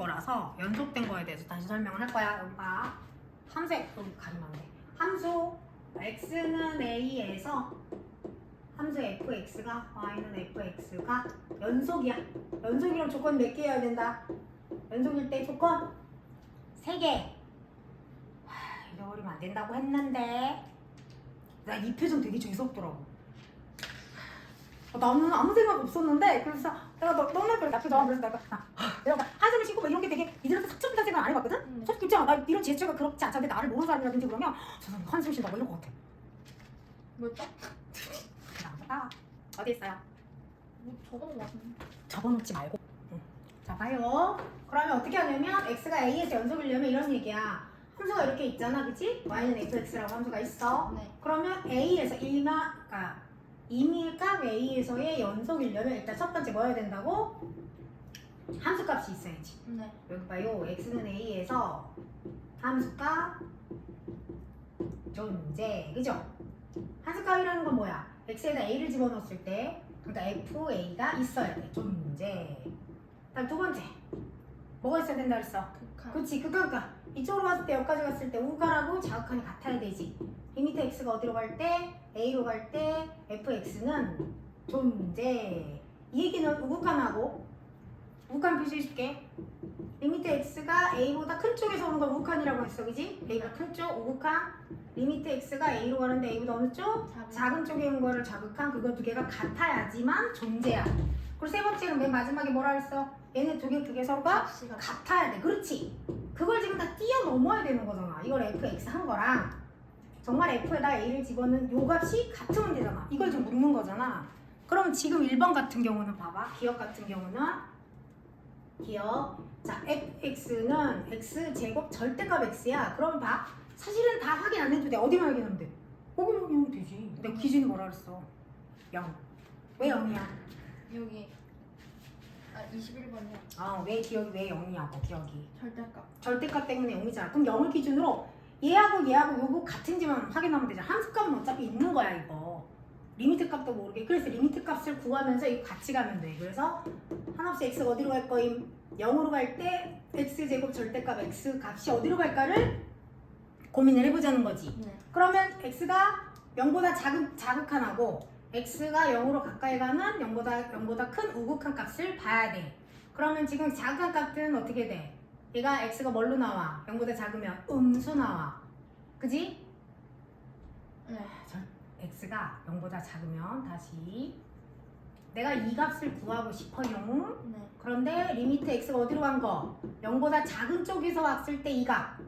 거라서 연속된 거에 대해서 다시 설명을 할 거야. 여기 봐. 함수에 여기 가리면 안 돼. 함수 x는 a에서 함수 fx가 y는 fx가 연속이야. 연속이랑 조건 몇 개여야 된다. 연속일 때 조건 세 개. 하, 잃어버리면 안 된다고 했는데 나 이 표정 되게 재수없더라고. 어, 나는 아무 생각 없었는데 그래서 내가 너, 너무 그래 나쁘죠 그래서 내가 아, 내가 한숨을 쉬고 막 이런 게 되게 이들한테 준다 생각 안 해봤거든 음. 솔직히 않아 나 이런 제스처가 그렇지 않잖아 근데 나를 모르는 사람이라든지 그러면 저 사람 한숨 쉰다고 이럴 것 같아 뭐였죠? 나보다 어디 있어요 뭐 적은 거 같은데. 적어놓지 말고 응. 자 봐요 그러면 어떻게 하냐면 x가 a에서 연속이려면 이런 얘기야 함수가 이렇게 있잖아 그치? y는 fx라고 함수가 있어 네. 그러면 A에서 1마, 그러니까 임의값 A에서의 연속이려면 일단 첫 번째 뭐 해야 된다고? 함수값이 있어야지. 네. 여기 봐요. x는 A에서 함수값 존재. 그죠? 함수값이라는 건 뭐야? x에다 A를 집어넣었을 때 그러니까 FA가 있어야 돼. 존재. 다음 두 번째. 뭐가 있어야 된다 그랬어? 극한. 그렇지 그러니까 이쪽으로 갔을 때 여기까지 갔을 때 우가라고 자극한이 같아야 되지 리미트 x가 어디로 갈 때 a로 갈 때 fx는 존재 이 얘기는 우극한하고 우극한 표시해줄게 리미트 x가 a보다 큰 쪽에서 오는 걸 우극한이라고 했어 그지? a보다 큰쪽 우극한 리미트 x가 a로 가는데 a보다 어느 쪽? 작은. 쪽에 온 거를 자극한 그거 두 개가 같아야지만 존재야 그리고 세 번째는 맨 마지막에 뭐라 그랬어? 얘네 두개 그게 서로가 값이가 같아야 돼. 그렇지. 그걸 지금 다 뛰어넘어야 되는 거잖아. 이걸 fx 한 거랑 정말 f에다 a를 집어넣은 요 값이 같으면 되잖아. 이걸 좀 묻는 거잖아. 그럼 지금 1번 같은 경우는 봐봐. 기억 같은 경우는 기억. 자, fx는 x 제곱 절대값 x야. 그럼 봐. 사실은 다 확인 안 해도 돼. 어디만 확인하면 돼? 여기만 확인하면 되지. 근데 기준이 뭐라 그랬어? 0. 왜 0이야? 여기 아 21번이요. 아, 왜 기억이 왜 0이냐고, 기억이. 절대값. 절대값 때문에 0이잖아. 그럼 0을 기준으로 얘하고 얘하고 요거 같은지만 확인하면 되잖아. 함수값은 어차피 있는 거야 이거. 리미트 값도 모르게. 그래서 리미트 값을 구하면서 이거 같이 가면 돼. 그래서 한없이 x가 어디로 갈 거임? 0으로 갈 때 x 제곱 절대값 x 값이 어디로 갈까를 고민을 해보자는 거지. 네. 그러면 x가 0보다 작은 자극한 하고 x가 0으로 가까이 가는 0보다 0보다 큰 우극한 값을 봐야 돼. 그러면 지금 작은 값은 어떻게 돼? 얘가 x가 뭘로 나와? 0보다 작으면 음수 나와. 그지? 네. 절- x가 0보다 작으면 다시 내가 이 값을 구하고 싶어요. 네. 그런데 리미트 x가 어디로 간 거? 0보다 작은 쪽에서 왔을 때 이 값.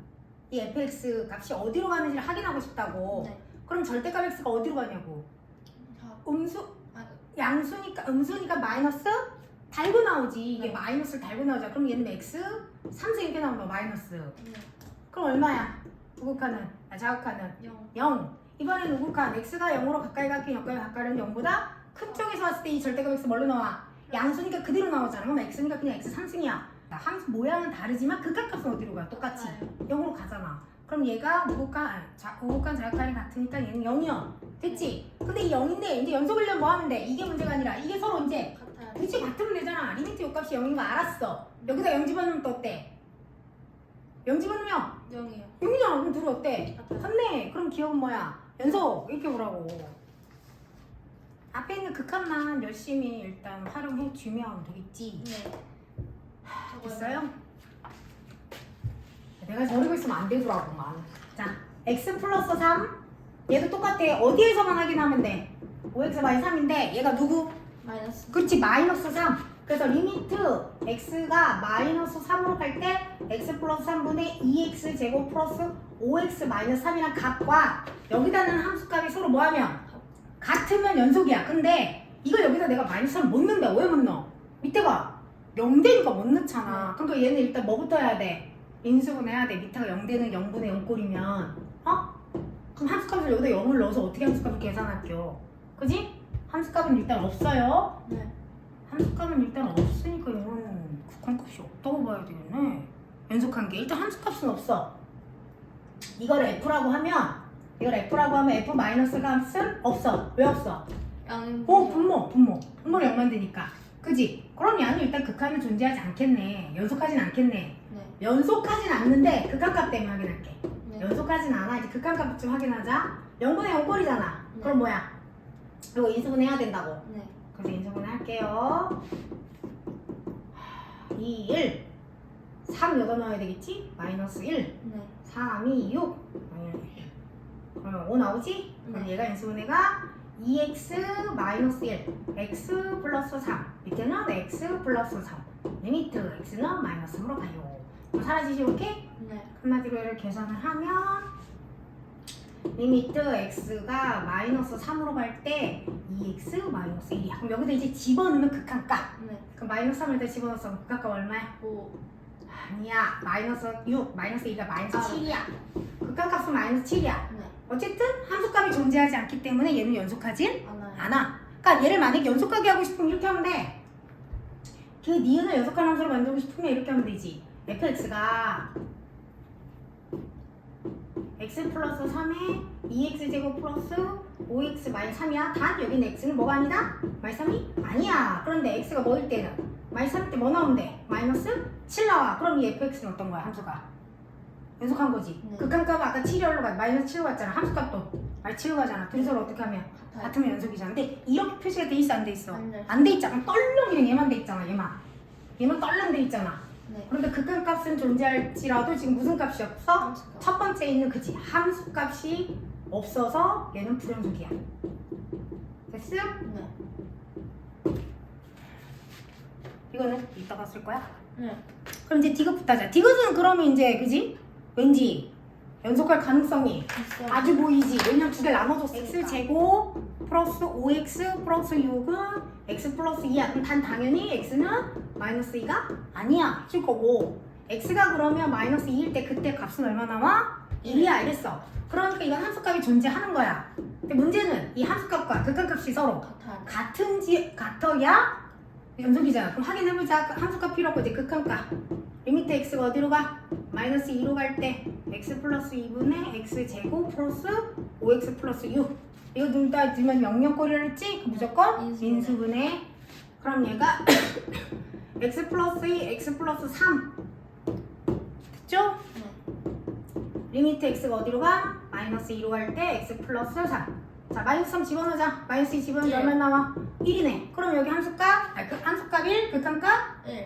이 fx 값이 어디로 가는지를 확인하고 싶다고. 네. 그럼 절대값 x가 어디로 가냐고. 자. 음수 아 양수니까 음수니까 마이너스 달고 나오지. 이게 네. 마이너스를 달고 나오잖아. 그럼 얘는 x 3세 이렇게 나온다. 마이너스. 네. 그럼 얼마야? 우극하는 아, 자극하는 0. 0. 이번엔 우극한 x가 0으로 가까이 가긴 가까이 가까이는 0보다 큰 쪽에서 왔을 때 이 절대값 x 뭘로 나와? 양수니까 그대로 나오잖아. 그럼 x니까 그냥 x 3승이야. 함수 모양은 다르지만 극각값은 어디로 가? 똑같이. 맞아요. 0으로 가잖아. 그럼 얘가 우극한, 아니, 자, 우극한 자극한이 같으니까 얘는 0이야. 됐지? 근데 이 0인데 이제 연속을 려뭐 하면 돼? 이게 문제가 아니라 이게 서로 이제. 그치 같으면 되잖아. 리미트 요값이 0인 거 알았어. 여기다 0 집어넣으면 또 어때? 0 집어넣으면 0이요. 0이잖아. 그럼 둘이 어때? 같네. 그럼 기억은 뭐야? 연속 이렇게 보라고. 앞에 있는 극한만 열심히 일단 활용해 주면 되겠지. 네. 됐어요? 내가 저러고 있으면 안 되더라고만. 자, x 플러스 3. 얘도 똑같아. 어디에서만 확인하면 돼? 5x 마이너스 3인데 얘가 누구? 마이너스. 그렇지, 마이너스 3. 그래서 리미트 x가 마이너스 3으로 갈 때 x 플러스 3분의 2x 제곱 플러스 5x 마이너스 3이란 값과 여기다 는 함수값이 서로 뭐하면 같으면 연속이야. 근데 이걸 여기다 내가 마이너스 3을 못 넣는다. 왜 못 넣어? 밑에 봐. 0대니까 못 넣잖아. 그러니까 얘는 일단 뭐부터 해야 돼? 인수분 해야 돼. 밑에가 0대는 0분의 0꼴이면 어? 그럼 함수값을 여기다 0을 넣어서 어떻게 함수값을 계산할게요? 그지? 함수값은 일단 없어요. 네. 함수값은 일단 없으니까 이거는 극한값이 없다고 봐야 되겠네. 연속한 게 일단 함수값은 없어. 이걸 F라고 하면 이걸 F라고 하면 F 마이너스 값은 없어. 왜 없어? 양은 어 분모 분모 분모를 0만 되니까. 그지? 그럼 얘는 일단 극한은 존재하지 않겠네. 연속하진 않겠네. 네. 연속하진 않는데 극한값 때문에 확인할게. 네. 연속하진 않아. 이제 극한값 좀 확인하자. 0분의 0꼴이잖아. 네. 그럼 뭐야? 이거 인수분해 해야 된다고. 네. 그래서 인수분해 할게요. 2, 1. 3 여기다 넣어야 되겠지? 마이너스 1. 네. 3, 2, 6. 마이너스 1. 그러면 5 나오지? 그럼 네. 얘가 인수분 해가 2x 마이너스 1. x 플러스 3. 밑에는 x 플러스 3. 리미트 x는 마이너스 3으로 가요. 사라지지 이렇게? 네. 한마디로 얘를 계산을 하면 리미트 x가 마이너스 3으로 갈 때 2x 마이너스 1이야. 그럼 여기다 이제 집어넣으면 극한값. 네. 그럼 마이너스 3을 다 집어넣었어. 극한값 얼마야? 5. 아니야. 마이너스 6. 마이너스 2가 마이너스 아. 7이야. 극한값은 마이너스 7이야. 네. 어쨌든 함수값이 존재하지 않기 때문에 얘는 연속하진 하나요. 않아. 그러니까 얘를 만약에 연속하게 하고 싶으면 이렇게 하면 돼. 그 니은을 연속한 함수로 만들고 싶으면 이렇게 하면 되지. fx가 x 플러스 3에 2x 제곱 플러스 5x 마이너스 3이야. 단 여기는 x는 뭐가 아니다? 마이너스 3이? 아니야. 그런데 x가 뭐일 때는 마이너스 3일 때뭐 나오면 돼? 마이너스 7 나와. 그럼 이 fx는 어떤 거야? 함수가? 연속한 거지. 네. 극한값은 아까 7열로 가 마이너스 7로 갔잖아. 함수값도 마이너스 7로 가잖아. 둘이서 어떻게 하면? 같아요. 같으면 연속이잖아. 근데 이렇게 표시가 돼 있어 안 돼 있어? 안 돼. 안돼 있잖아. 떨렁이랑 얘만 돼 있잖아. 얘만. 얘만 떨렁 돼 있잖아. 네. 그런데 극한값은 존재할지라도 지금 무슨 값이 없어? 함수가. 첫 번째 있는 그지 함수 값이 없어서 얘는 불연속이야. 됐어? 네. 이거는 이따가 쓸 거야. 네. 그럼 이제 디귿부터 하자. 디귿은 그러면 이제 그지? 왠지 연속할 가능성이. 아주 보이지. 왜냐면 두 개 나눠줬으니까. x 제곱 플러스 5x 플러스 6은 x 플러스 2야. 그럼 단 당연히 x는 마이너스 2가 아니야. 줄 거고. x가 그러면 마이너스 2일 때 그때 값은 얼마 나와? 1이야 이랬어. 그러니까 이건 함수값이 존재하는 거야. 근데 문제는 이 함수값과 극한값이 서로 같아요. 같은지 같어야 연속이잖아. 그럼 확인해보자. 그 함수값 필요 없고 이제 극한값. 리미트 x가 어디로 가? 마이너스 2로 갈 때 x 플러스 2분의 x 제곱 플러스 5x 플러스 6. 이거 둘다 넣으면 영역거리를 했지? 그럼 무조건 인수분해. 인수분해. 그럼 얘가 x 플러스 2, x 플러스 3. 됐죠? 네. 리미트 x가 어디로 가? 마이너스 2로 갈 때 x 플러스 3. 자, 마이너스 3 집어넣자. 마이너스 2 집어넣으면 일. 얼마 나와? 1이네. 그럼 여기 함수값, 아니, 그 함수값 1, 극한값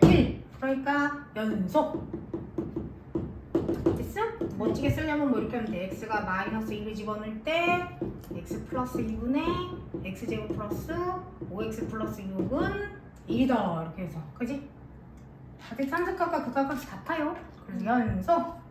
1. 1. 그러니까 연속. 됐어? 멋지게 쓰려면 뭐 이렇게 하면 돼. x가 마이너스 2를 집어넣을 때 x 플러스 2분의 x 제곱 플러스 5x 플러스 6은 1이다. 이렇게 해서. 그지? 다들 함수값과 극한값이 같아요. 그래서 연속.